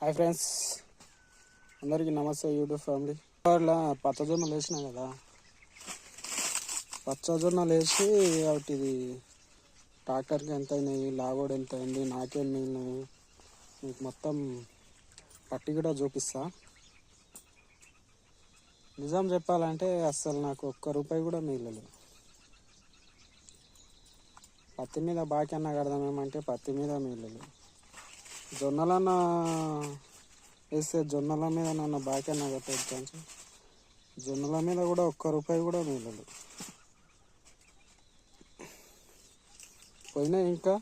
Hi friends. అందరికీ నమస్తే YouTube family. వాళ్ళ పచ్చజొన్నలు వేసినా కదా? పచ్చజొన్నలు వేసి ఒకటి ఇది ట్రాక్టర్కి ఎంత అయినాయి లాగోడు ఎంత అయింది నాకేం మిగిలినాయి మీకు మొత్తం పట్టి కూడా చూపిస్తా. నిజం చెప్పాలంటే అస్సలు నాకు ఒక్క రూపాయి కూడా మిగలలేదు. పత్తి మీద బాకీ అన్న కడదామేమంటే పత్తి మీద మిగలలేదు. జొన్నలన్న వేస్తే జొన్నల మీద నన్ను బాకే అన్న కట్టవచ్చు జొన్నల మీద కూడా ఒక్క రూపాయి కూడా మిగలదు. పోయినాయి ఇంకా?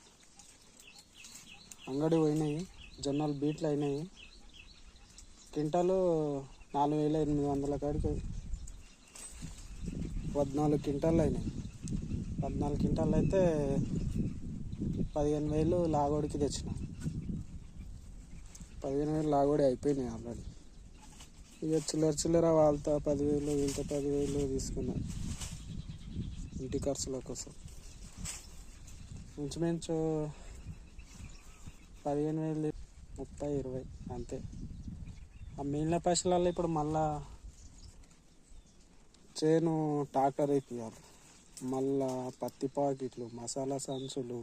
అంగడి పోయినాయి జొన్నలు బీట్లు అయినాయి. క్వింటాలు నాలుగు వేల ఎనిమిది వందల కాడికి పద్నాలుగు క్వింటాలు అయినాయి. పద్నాలుగు క్వింటాలు అయితే పదిహేను వేలు లాగోడికి తెచ్చిన. పదిహేను వేలు లాగోడి అయిపోయినాయి ఆల్రెడీ. ఇక చిల్లర చిల్లర వాళ్ళతో పదివేలు వీళ్ళతో పదివేలు తీసుకున్నాను ఇంటి ఖర్చుల కోసం. ఇంచుమించు పదిహేను వేలు ముప్పై ఇరవై అంతే. ఆ మిగిలిన పైసలలో ఇప్పుడు మళ్ళా చేను ట్రాక్టర్ అయిపోయాలి మళ్ళా పత్తి పాకెట్లు మసాలా సంచులు.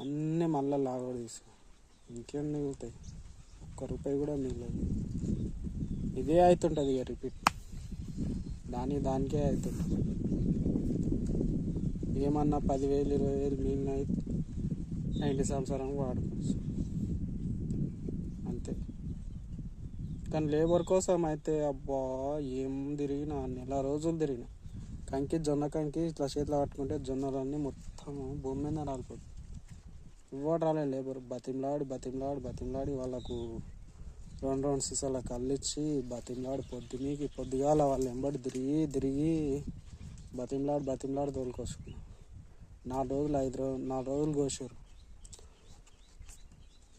అన్నీ మళ్ళీ లాగోడు తీసు ఇంకేం మిగులుతాయి? ఒక్క రూపాయి కూడా మిగలదు. ఇదే అవుతుంటుంది ఇక రిపీట్. దాని దానికే అవుతుంటుంది ఏమన్నా పదివేలు ఇరవై వేలు మిగిలిన నైంటీ సంవత్సరం వాడుకోవచ్చు. అంతే. కానీ లేబర్ కోసం అయితే అబ్బా ఏం తిరిగినా నెల రోజులు తిరిగిన. కంకి జొన్న కంకి ఇట్లా చేతిలో పట్టుకుంటే జొన్నలన్నీ మొత్తం భూమి మీద రాలిపోతుంది ఇవ్వడు రాలే లేబర్. బతిమలాడి బతిమలాడి బతిమలాడి వాళ్ళకు రెండు రెండు సీసాల కళ్ళిచ్చి బతిమలాడి పొద్దునీకి పొద్దుగాల వాళ్ళు ఎంబడి తిరిగి తిరిగి బతిమలాడి బతిమలాడి తోలుకొచ్చుకున్నాం. నాలుగు రోజులు ఐదు రోజులు నాలుగు రోజులు కోసారు.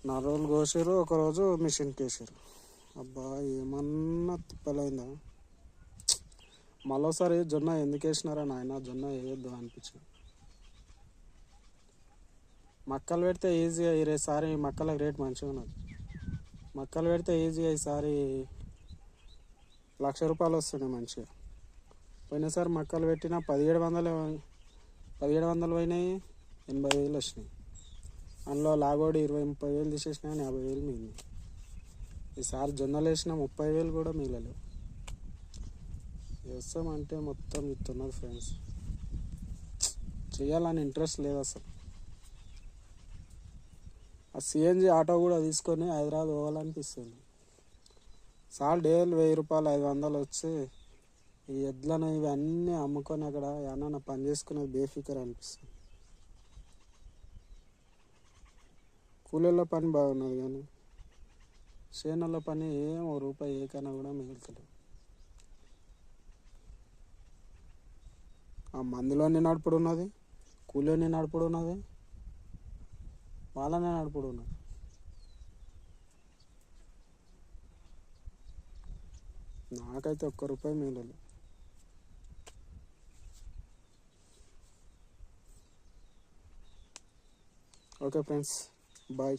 నాలుగు రోజులు కోసారు ఒకరోజు మిషన్కి వేసారు అబ్బా ఏమన్నా తిప్పలైందా? మరోసారి జొన్న ఎందుకు వేసినారా నాయన? జొన్న వేయొద్దు అనిపించింది. మక్కలు పెడితే ఈజీగా ఈసారి మక్కలకు రేట్ మంచిగా ఉన్నది. మక్కలు పెడితే ఈజీగా ఈసారి లక్ష రూపాయలు వస్తున్నాయి మంచిగా. పోయినసారి మక్కలు పెట్టిన పదిహేడు వందలు పదిహేడు వందలు పోయినాయి ఎనభై వేలు వచ్చినాయి. అందులో లాగోడి ఇరవై ముప్పై వేలు తీసేసినా యాభై వేలు మిగిలింది ఈసారి జొన్నలు వేసిన ముప్పై వేలు కూడా మిగలలేవు వ్యవసాయం అంటే మొత్తం ఇస్తున్నది ఫ్రెండ్స్ చేయాలని ఇంట్రెస్ట్ లేదు అసలు. ఆ సిఎన్జి ఆటో కూడా తీసుకొని హైదరాబాద్ పోవాలనిపిస్తుంది. సాల్ డేలు వెయ్యి రూపాయలు ఐదు వందలు వచ్చి ఈ ఎడ్లను ఇవన్నీ అమ్ముకొని అక్కడ ఏమన్నా పని చేసుకునేది బేఫికర్ అనిపిస్తుంది. కూలీల పని బాగున్నది కానీ చేనుల పని ఏం ఓ రూపాయి ఏకైనా కూడా మిగులుతలేదు. ఆ మందులోనే నడుపుడు ఉన్నది కూలీని నడుపుడు ఉన్నది వాళ్ళనే నడుపుడు నాకైతే ఒక్క రూపాయి మిగలదు. Okay friends bye.